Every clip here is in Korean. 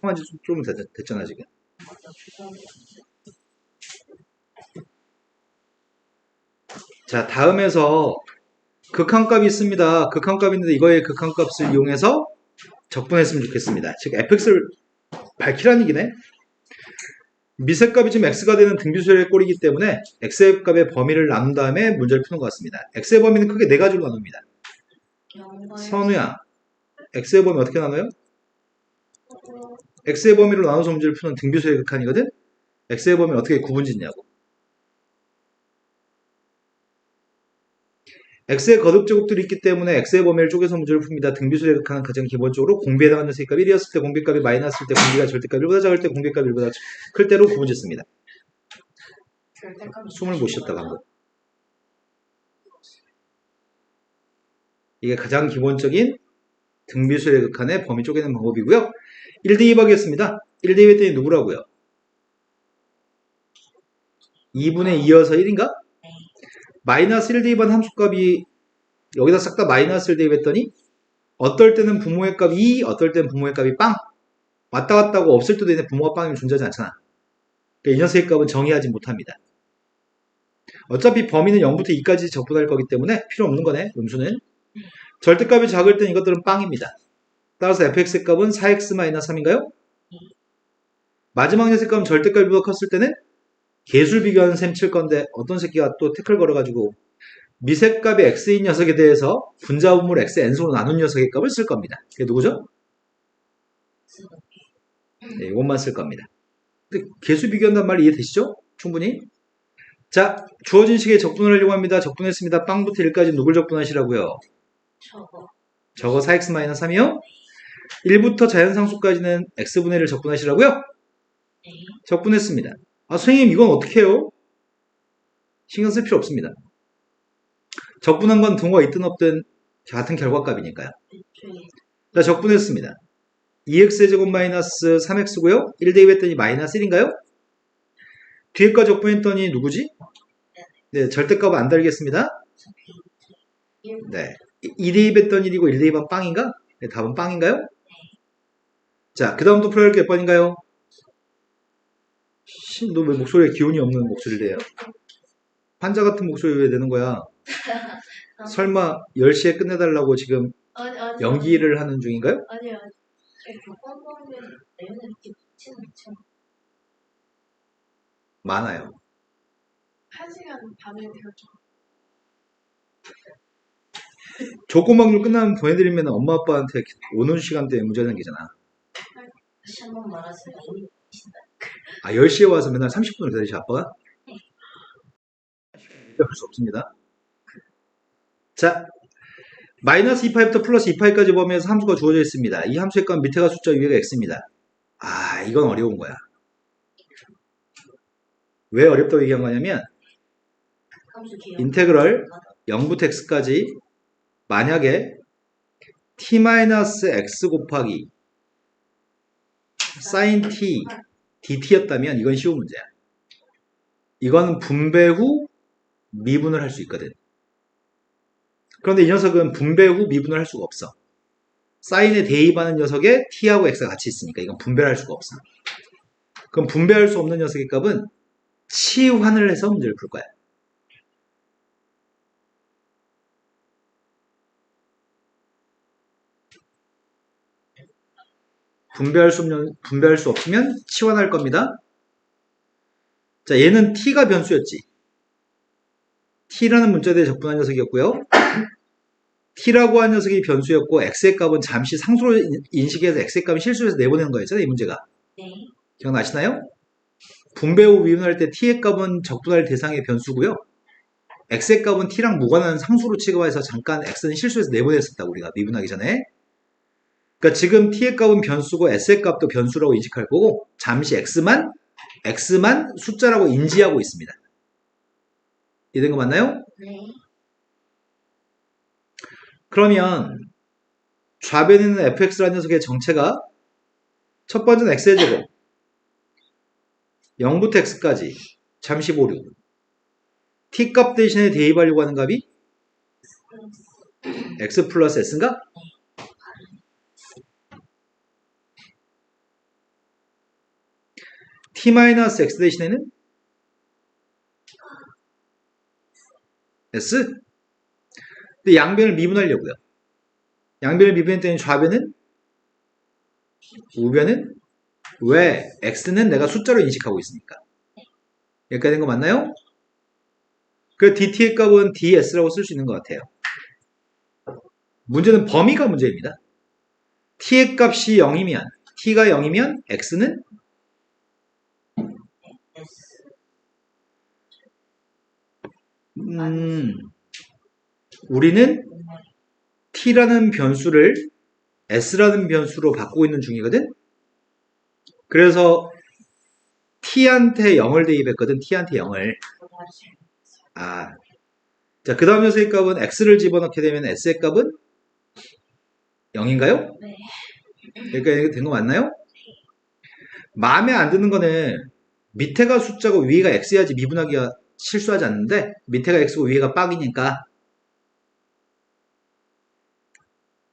통한 지좀 됐, 됐잖아 지금. 자 다음에서 극한값이 있습니다. 극한값이 있는데 이거의 극한값을 이용해서 적분했으면 좋겠습니다. 즉 fx를 밝히라는 얘기네. 미세값이 지금 x가 되는 등비수열의 꼴이기 때문에 x의 값의 범위를 나눈 다음에 문제를 푸는 것 같습니다. x의 범위는 크게 네 가지로 나눕니다. 선우야, x의 범위 어떻게 나눠요? X의 범위로 나눠서 문제를 푸는 등비수의 극한이거든? x의 범위 어떻게 구분짓냐고. x의 거듭 제곱들이 있기 때문에 x의 범위를 쪼개서 문제를 풉니다. 등비수의 극한은 가장 기본적으로 공비에 해당하는 세값이 1이었을 때 공비값이 마이너스일 때 공비가 절대값 1보다 작을 때 공비값 1보다 클 때로 구분짓습니다. 숨을 못 쉬었다 방금. 이게 가장 기본적인 등비수의 극한의 범위 쪼개는 방법이고요. 1대2 하겠습니다. 1대 2 했더니 누구라고요? 2분의 2여서 1인가? 마이너스 1대입한 함수값이 여기다 싹 다 마이너스 1 대입했더니 어떨 때는 부모의 값이 2, 어떨 때는 부모의 값이 빵 왔다 갔다 하고 없을 때도 있는데 부모가 빵이면 존재하지 않잖아. 그러니까 이 녀석의 값은 정의하지 못합니다. 어차피 범위는 0부터 2까지 적분할 거기 때문에 필요 없는 거네, 음수는. 절대값이 작을 땐 이것들은 빵입니다. 따라서 fx의 값은 4x-3인가요? 마지막 녀석의 값은 절대값보다 컸을 때는 개술 비교하는 셈 칠 건데 어떤 새끼가 또 태클 걸어가지고 미세값이 x인 녀석에 대해서 분자분모를 x n소로 나눈 녀석의 값을 쓸 겁니다. 그게 누구죠? 네, 이것만 쓸 겁니다. 근데 개수 비교한단 말 이해되시죠? 충분히? 자, 주어진 식에 적분을 하려고 합니다. 적분했습니다. 빵부터 1까지 누굴 적분하시라고요? 저거. 저거 4x-3이요? 1부터 자연상수까지는 x분의 1을 적분하시라고요? 네. 적분했습니다. 아, 선생님, 이건 어떻게 해요? 신경 쓸 필요 없습니다. 적분한 건 등호가 있든 없든 같은 결과값이니까요. 애초에 자, 적분했습니다. 2x의 제곱 마이너스 3x고요. 1대 2 했더니 마이너스 1인가요? 뒤에 거 적분했더니 누구지? 네, 절대값 안 달겠습니다. 일 네. 2대 2 했던 1이고 1대 2반 빵인가? 네, 답은 빵인가요? 자, 그 다음 또 할게 몇 번인가요? 씨, 너왜 목소리에 기운이 없는 목소리를 해요? 환자 같은 목소리 왜 내는 거야? 설마 10시에 끝내달라고 지금 아니 아니 연기를 하는 중인가요? 아니 아니 붙지는 않죠. 많아요. 한 시간 반을 배웠죠. 조건방류 끝나면 보내드리면 엄마 아빠한테 오는 시간대에 문제 생기잖아. 다시 한 번 말하세요. 아, 10시에 와서 맨날 30분을 기다리시 아빠가? 할수 없습니다. 자, 마이너스 2파이부터 플러스 2파이까지 범위에서 함수가 주어져 있습니다. 이 함수의 값 밑에가 숫자 위에가 x입니다. 아, 이건 어려운 거야. 왜 어렵다고 얘기한 거냐면. 인테그럴 0부터 x까지 만약에 t-x 곱하기 sin t dt였다면 이건 쉬운 문제야. 이건 분배 후 미분을 할 수 있거든. 그런데 이 녀석은 분배 후 미분을 할 수가 없어. 사인에 대입하는 녀석에 t하고 x가 같이 있으니까 이건 분배를 할 수가 없어. 그럼 분배할 수 없는 녀석의 값은 치환을 해서 문제를 풀 거야. 분배할 수 없는 분배할 수 없으면 치환할 겁니다. 자, 얘는 t가 변수였지. t라는 문자대에 적분한 녀석이었고요. t라고 한 녀석이 변수였고 x의 값은 잠시 상수로 인- 인식해서 x의 값을 실수해서 내보내는 거였잖아요, 이 문제가. 네. 기억나시나요? 분배 후 미분할 때 t의 값은 적분할 대상의 변수고요. x의 값은 t랑 무관한 상수로 취급해서 잠깐 x는 실수해서 내보냈었다고 우리가 미분하기 전에. 그러니까 지금 t의 값은 변수고 s의 값도 변수라고 인식할 거고 잠시 x만 x만 숫자라고 인지하고 있습니다. 이해된 거 맞나요? 네. 그러면 좌변에 있는 fx라는 녀석의 정체가 첫 번째는 x의 제곱 0부터 x까지 잠시 보류 t값 대신에 대입하려고 하는 값이 x 플러스 s인가? T-x 대신에는 s. 근데 양변을 미분하려고요. 양변을 미분했더니 좌변은 우변은 왜 x는 내가 숫자로 인식하고 있으니까. 여기까지 된 거 맞나요? 그 dt의 값은 ds라고 쓸 수 있는 것 같아요. 문제는 범위가 문제입니다. t의 값이 0이면 t가 0이면 x는 S. 음, 우리는 t라는 변수를 s라는 변수로 바꾸고 있는 중이거든. 그래서 t한테 0을 대입했거든. t한테 0을. 아, 자, 그 다음 녀석의 값은 x를 집어넣게 되면 s의 값은 0인가요? 네. 그러니까 이게 된 거 맞나요? 마음에 안 드는 거는 밑에가 숫자고 위에가 x여야지 미분하기가 실수하지 않는데 밑에가 x고 위에가 빡이니까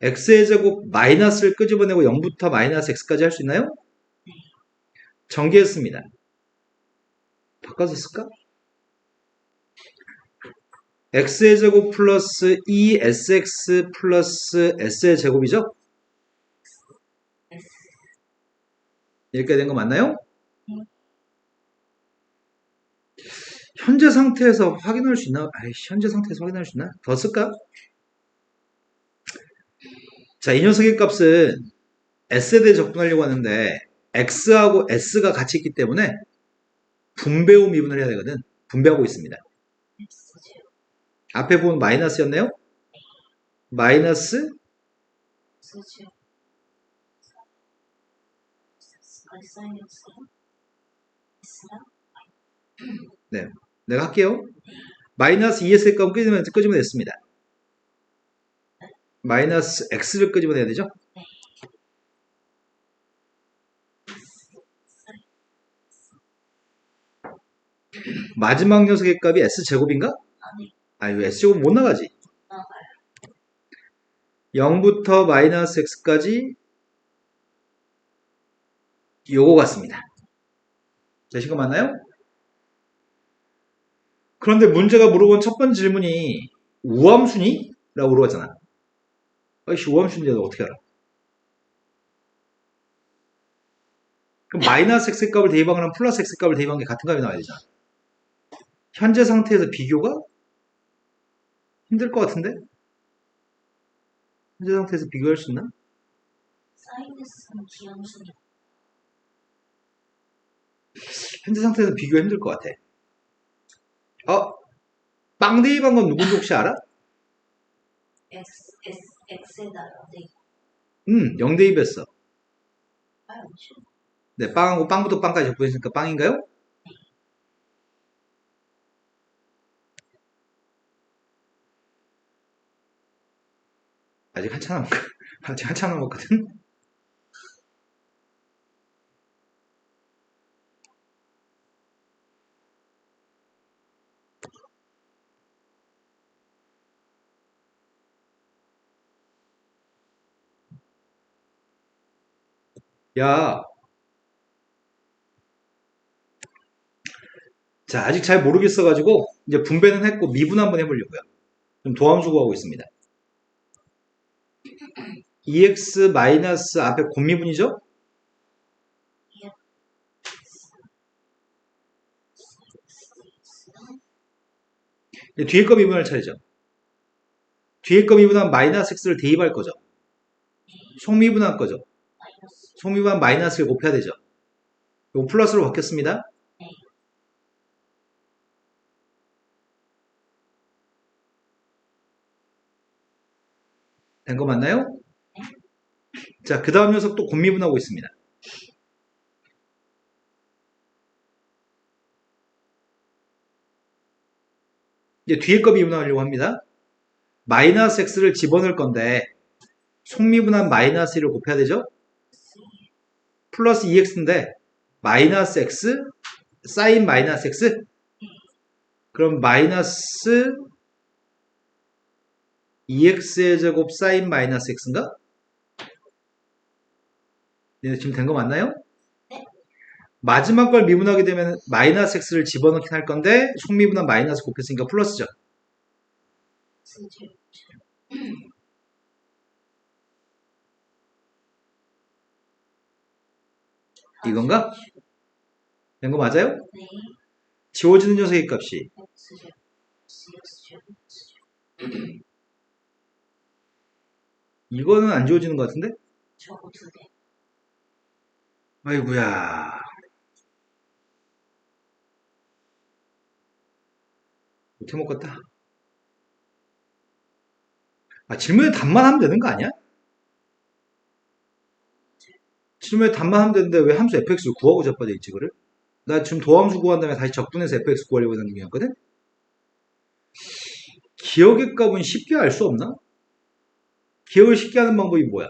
x의 제곱 마이너스를 끄집어내고 0부터 마이너스 x까지 할 수 있나요? 전개했습니다. 바꿔서 쓸까? x의 제곱 플러스 2sx 플러스 s의 제곱이죠? 이렇게 된 거 맞나요? 네. 현재 상태에서 확인할 수 있나? 아이, 현재 상태에서 확인할 수 있나? 더 쓸까? 자, 이 녀석의 값은 s에 대해 접근하려고 하는데 x하고 s가 같이 있기 때문에 분배호 미분을 해야 되거든. 분배하고 있습니다. 앞에 보면 마이너스였네요? 마이너스 S 내가 할게요. 마이너스 2s의 값은 끄집어내, 끄집어냈습니다. 마이너스 x를 끄집어내야 되죠? 마지막 녀석의 값이 s제곱인가? 아, 이거 s제곱 못 나가지. 나가요. 0부터 마이너스 x까지 요거 같습니다. 되신 거 맞나요? 그런데 문제가 물어본 첫 번째 질문이 우함순위? 라고 물어봤잖아. 아이씨, 우함순위인데 너 어떻게 알아? 그럼 마이너스 x 값을 대입한 거랑 플러스 x 값을 대입한 게 같은 값이 나와야 되잖아. 현재 상태에서 비교가 힘들 것 같은데? 현재 상태에서 비교할 수 있나? 현재 상태에서 비교가 힘들 것 같아. 어? 빵 대입한 건 누군지 혹시 알아? X S X에다 네. 음, 0 대입했어. 알죠. 네, 빵하고 빵부터 빵까지 접근했으니까 빵인가요? 아직 한참 남았, 아직 한참 남았거든? 야, 자, 아직 잘 모르겠어가지고, 이제 분배는 했고, 미분 한번 해보려고요. 좀 도함수 구하고 있습니다. EX 마이너스 앞에 곱미분이죠? 이제 뒤에 거 미분할 차례죠. 뒤에 거 미분하면 마이너스 X를 대입할 거죠. 속미분할 거죠. 속미분 마이너스를 곱해야 되죠. 이거 플러스로 바뀌었습니다. 된거 맞나요? 자, 그 다음 녀석 또 곱미분하고 있습니다. 이제 뒤에 거 미분하려고 합니다. 마이너스 x를 집어넣을 건데 속미분한 마이너스 1을 곱해야 되죠? 플러스 2x인데 마이너스 x 사인 마이너스 x 그럼 마이너스 2x의 제곱 사인 마이너스 x인가? 네, 지금 된 거 맞나요? 네. 마지막 걸 미분하게 되면 마이너스 x를 집어넣긴 할 건데 속미분한 마이너스 곱했으니까 플러스죠. 쓰죠. 이건가? 된 거 맞아요? 네. 지워지는 녀석의 값이. X죠. 이거는 안 지워지는 것 같은데? 아이구야 못해 먹겠다 아 질문에 답만 하면 되는 거 아니야? 질문에 답만 하면 되는데 왜 함수 fx를 구하고 자빠져 있지 그를? 나 지금 도함수 구한 다음에 다시 적분해서 fx 구하려고 하는 중이었거든? 기억의 값은 쉽게 알 수 없나? 기억을 쉽게 하는 방법이 뭐야?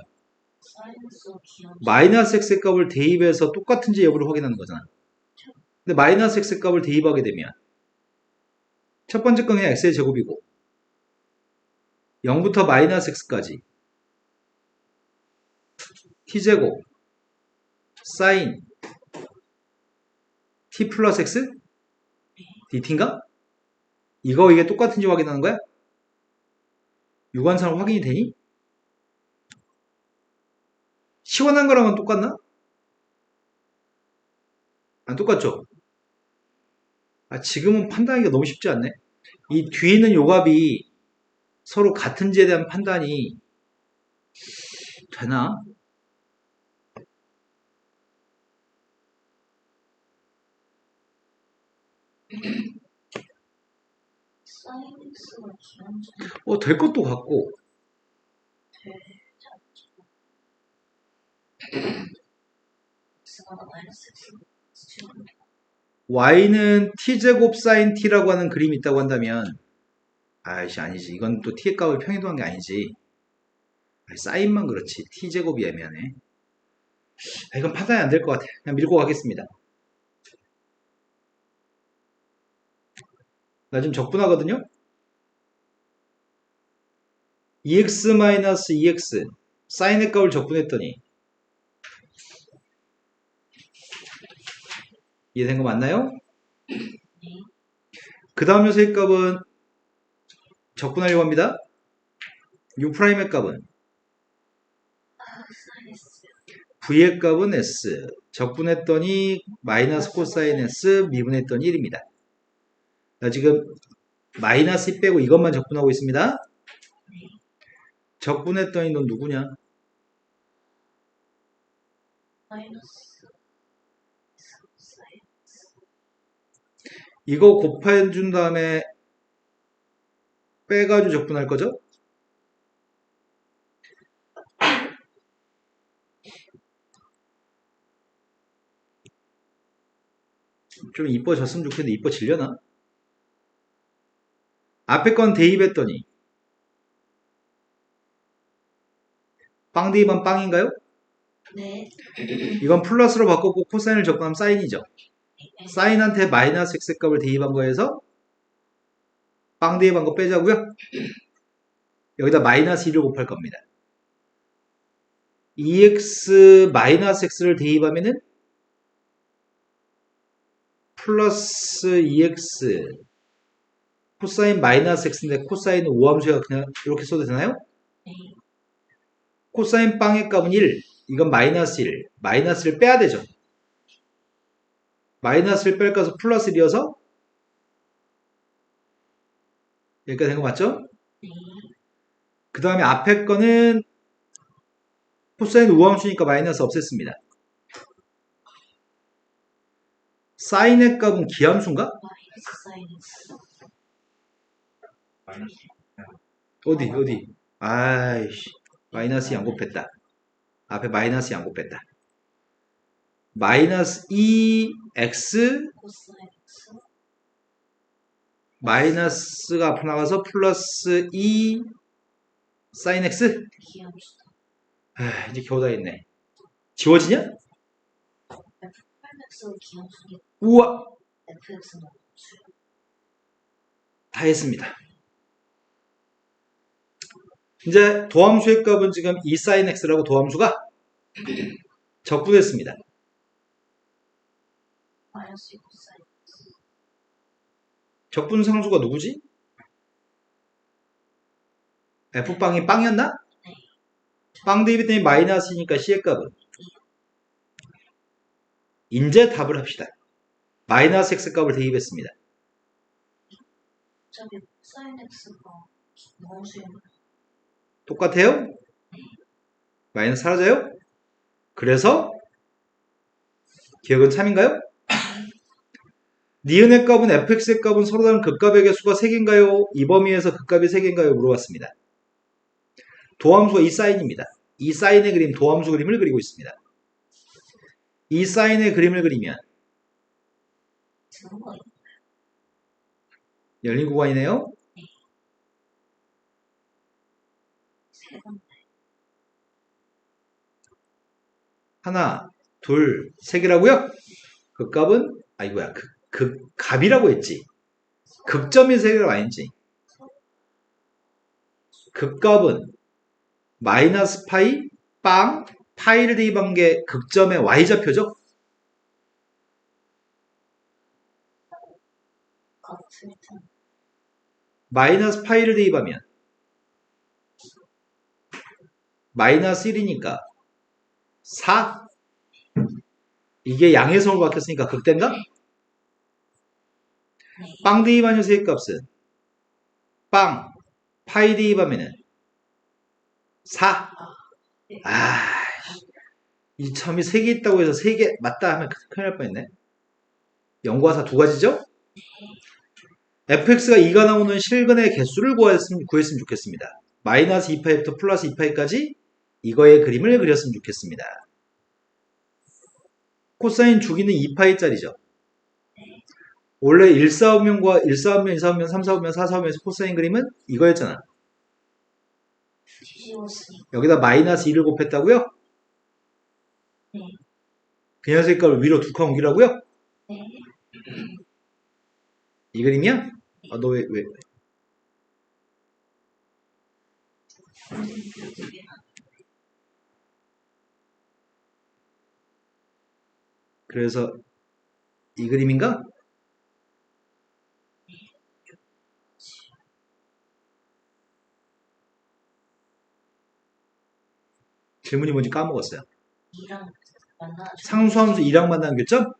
마이너스 x의 값을 대입해서 똑같은지 여부를 확인하는 거잖아. 근데 마이너스 x의 값을 대입하게 되면 첫 번째 건 그냥 x의 제곱이고 0부터 마이너스 x까지 t제곱 사인 t 플러스 x dt인가? 이거 이게 똑같은지 확인하는 거야? 유관상 확인이 되니? 시원한 거랑은 똑같나? 안 똑같죠? 아, 지금은 판단하기가 너무 쉽지 않네. 이 뒤에 있는 요값이 서로 같은지에 대한 판단이 되나? 사이언스가 기억 중 어, 될 것도 같고, y는 t제곱 사인 t라고 하는 그림이 있다고 한다면, 아이씨, 아니지. 이건 또 t의 값을 평행도한 게 아니지. 아이, 사인만 그렇지. t제곱이 애매하네. 아, 이건 판단이 안 될 것 같아. 그냥 밀고 가겠습니다. 나 지금 적분하거든요? 2x-2x 사인의 값을 적분했더니 이해된 거 맞나요? 그 다음 요소의 값은 적분하려고 합니다. U'의 값은. V의 값은 S 적분했더니 마이너스 코사인 S 미분했더니 1입니다. 나 지금 마이너스 2 빼고 이것만 적분하고 있습니다. 적분했더니 넌 누구냐? 이거 곱해준 다음에 빼가지고 적분할 거죠? 좀 이뻐졌으면 좋겠는데 이뻐지려나? 앞에 건 대입했더니 빵 대입한 빵인가요? 네. 이건 플러스로 바꿨고 코사인을 적분하면 사인이죠. 네. 사인한테 마이너스 x 값을 대입한 거에서 빵 대입한 거 빼자고요. 여기다 마이너스 2를 곱할 겁니다. 2x 마이너스 x를 대입하면은 플러스 2x 코사인 마이너스 x인데 코사인은 오함수가 그냥 이렇게 써도 되나요? 네. 코사인 빵의 값은 1 이건 마이너스 1 마이너스를 빼야 되죠. 마이너스를 뺄까서 플러스 1이어서 여기까지 된 거 맞죠? 네. 그 다음에 앞에 거는 코사인 우함수니까 마이너스 없앴습니다. 사인의 값은 기함수인가? 마이너스 사이언스. 어디 어디? 아이씨 마이너스 안 곱했다. 앞에 마이너스 안 곱했다. 마이너스 2x 코사이언스. 마이너스가 앞으로 나가서 플러스 2 사인 x? 아, 이제 겨우 다 했네. 지워지냐? 우와! 다 했습니다. 이제 도함수의 값은 지금 2 사인 x라고 도함수가 적분했습니다. 적분 상수가 누구지? F빵이 빵이었나? 빵 대입했더니 마이너스니까 C의 값은 이제 답을 합시다. 마이너스 X 값을 대입했습니다. 어차피 사인 x가 수용. 똑같아요? 마이너스 사라져요? 그래서 기억은 참인가요? 니은의 값은 fx의 값은 서로 다른 극값의 개수가 3개인가요? 이 범위에서 극값이 3개인가요? 물어봤습니다. 도함수가 이 사인입니다. 이 사인의 그림, 도함수 그림을 그리고 있습니다. 이 사인의 그림을 그리면 열린 구간이네요. 세 번. 하나, 둘, 세 개라고요? 극값은 아이고야, 극, 극값이라고 했지. 극점이 세 개라고 안 했지. 극값은 마이너스 파이, 빵, 파이를 대입한 게 극점의 y좌표죠? 마이너스 파이를 대입하면 마이너스 1이니까 4 이게 양의 성으로 바뀌었으니까 극대인가? 네. 빵 대입하는 세값은 빵 파이 대입하면은 4 네. 아, 이 점이 3개 있다고 해서 3개 맞다 하면 큰일 날 뻔했네. 0과 4 두 가지죠? fx가 2가 나오는 실근의 개수를 구했으면, 구했으면 좋겠습니다. 마이너스 2파이부터 플러스 2파이까지 이거의 그림을 그렸으면 좋겠습니다. 코사인 주기는 2파이짜리죠. 원래 1사오면과 1사오면, 2사오면, 3사오면, 4사오면에서 코사인 그림은 이거였잖아. 여기다 마이너스 2를 곱했다고요? 네. 그 녀석 값을 위로 두 칸 옮기라고요? 네. 이 그림이야? 아, 너 왜, 왜? 그래서 이 그림인가? 질문이 뭔지 까먹었어요. 상수함수 2랑 만나는 교점?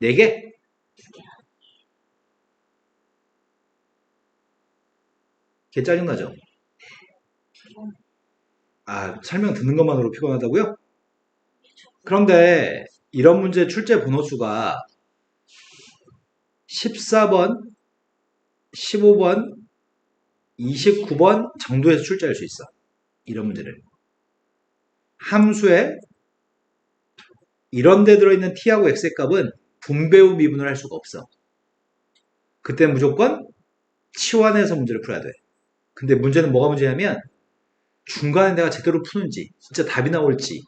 4개? 개 짜증나죠? 아, 설명 듣는 것만으로 피곤하다고요? 그런데 이런 문제 출제 번호수가 14번, 15번, 29번 정도에서 출제할 수 있어. 이런 문제를. 함수에 이런 데 들어있는 t하고 x의 값은 분배 후 미분을 할 수가 없어. 그때 무조건 치환해서 문제를 풀어야 돼. 근데 문제는 뭐가 문제냐면 중간에 내가 제대로 푸는지 진짜 답이 나올지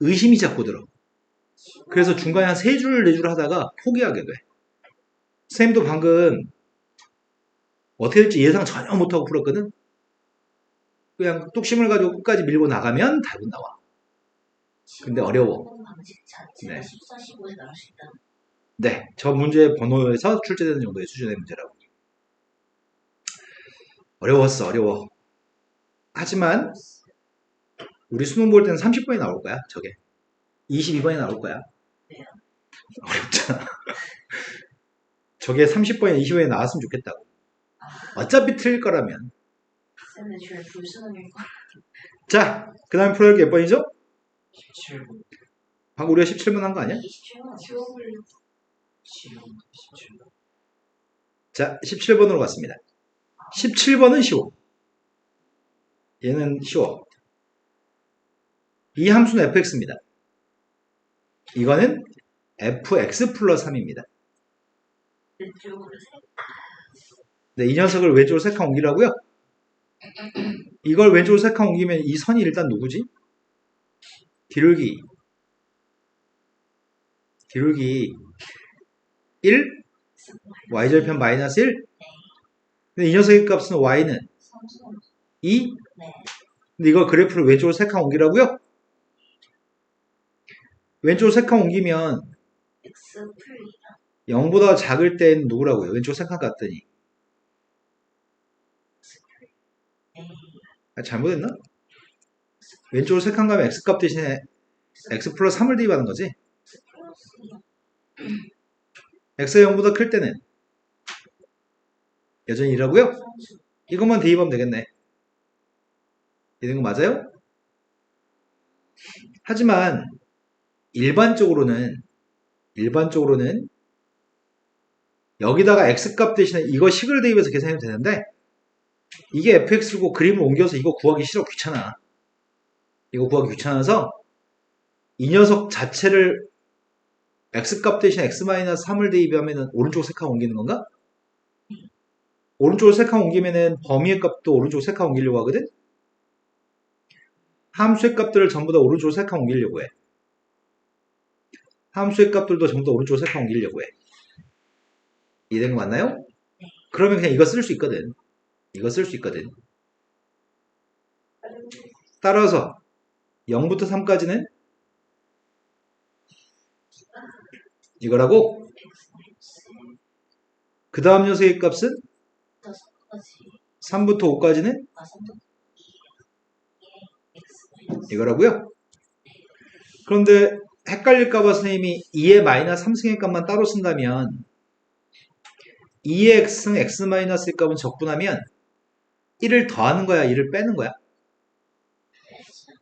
의심이 자꾸 들어. 그래서 중간에 한 세 줄, 네 줄 하다가 포기하게 돼. 선생님도 방금 어떻게 될지 예상 전혀 못하고 풀었거든? 그냥 뚝심을 가지고 끝까지 밀고 나가면 답은 나와. 근데 어려워. 네. 14, 15에 나올 수 있다. 네, 저 문제의 번호에서 출제되는 정도의 수준의 문제라고. 어려웠어, 어려워. 하지만 우리 수능 볼 때는 30번이 나올 거야, 저게. 22번이 나올 거야. 왜요? 어렵잖아. 저게 30번에 25번에 나왔으면 좋겠다고. 아, 어차피 틀릴 거라면. 불순응일 거. 자, 그 다음에 풀어야 몇 번이죠? 17분. 방금 우리가 17번 한 거 아니야? 27번 수업을 17분. 자, 17번으로 갔습니다. 17번은 쉬워. 얘는 쉬워. 이 함수는 fx입니다. 이거는 fx 플러스 3입니다. 왼쪽으로 세. 네, 이 녀석을 왼쪽으로 세칸 옮기라고요? 이걸 왼쪽으로 세칸 옮기면 이 선이 일단 누구지? 기울기. 기울기 1, y절편 마이너스 1. 근데 이 녀석의 값은 y는 삼성. 2. 네. 근데 이걸 그래프를 왼쪽으로 세칸 옮기라고요? 왼쪽으로 세칸 옮기면 X 풀이다. 0보다 작을 때는 누구라고요? 왼쪽 같더니. A 아, 잘못했나? 왼쪽으로 색한 가면 x값 대신에 x 플러스 3을 대입하는 거지? X x가 0보다 클 때는 여전히 1하고요? 선수 이것만 대입하면 되겠네. 이런 거 맞아요? 하지만 일반적으로는 일반적으로는 여기다가 x값 대신에 이거 식을 대입해서 계산해도 되는데 이게 fx고 그림을 옮겨서 이거 구하기 싫어 귀찮아. 이거 구하기 귀찮아서 이 녀석 자체를 x값 대신 x-3을 대입하면 오른쪽 색깔 옮기는 건가? 오른쪽으로 색깔 옮기면은 범위의 값도 오른쪽 색깔 옮기려고 하거든? 함수의 값들을 전부 다 오른쪽으로 색깔 옮기려고 해. 함수의 값들도 전부 다 오른쪽으로 색깔 옮기려고 해. 이해된 거 맞나요? 그러면 그냥 이거 쓸 수 있거든. 이거 쓸 수 있거든. 따라서 0부터 3까지는 이거라고 그 다음 녀석의 값은 다섯 가지 3부터 5까지는 가성도 이거라고요. 그런데 헷갈릴까봐 선생님이 2의 마이너스 3승의 값만 따로 쓴다면 2의 x승 x 마이너스 의 값은 적분하면 1을 더하는 거야, 1을 빼는 거야?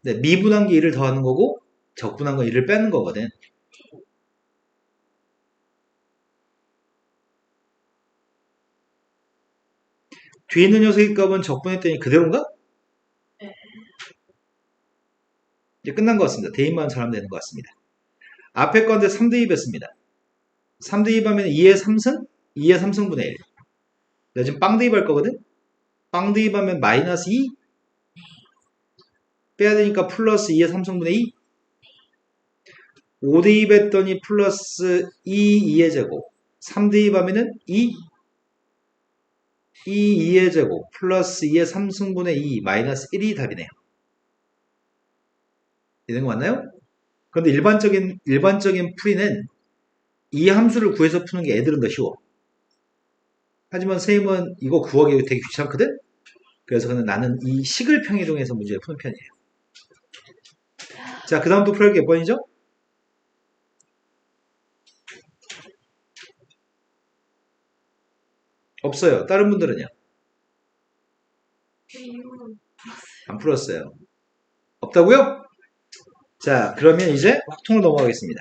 네, 미분한 게 1을 더하는 거고 적분한 건 1을 빼는 거거든. 뒤에 있는 녀석의 값은 적분했더니 그대로인가? 이제 끝난 것 같습니다. 대입만 잘하면 되는 것 같습니다. 앞에 건데 3대입했습니다. 3대입하면 2의 3승? 2의 3승분의 1. 내가 지금 빵 대입할 거거든? 빵 대입하면 마이너스 2? 빼야 되니까 플러스 2의 3승분의 2? 5 대입 했더니 플러스 2, 2의 제곱. 3 대입 하면은 2? 2, 2의 제곱. 플러스 2의 3승분의 2, 마이너스 1이 답이네요. 되는 거 맞나요? 그런데 일반적인 일반적인 풀이는 이 함수를 구해서 푸는 게 애들은 더 쉬워. 하지만 선생님은 이거 구하기 되게 귀찮거든? 그래서 그는 나는 이 식을 평이동해서 문제를 푸는 편이에요. 자, 그 다음 또게몇 번이죠? 없어요. 다른 분들은요? 안 풀었어요. 없다고요? 자, 그러면 이제 확통을 넘어가겠습니다.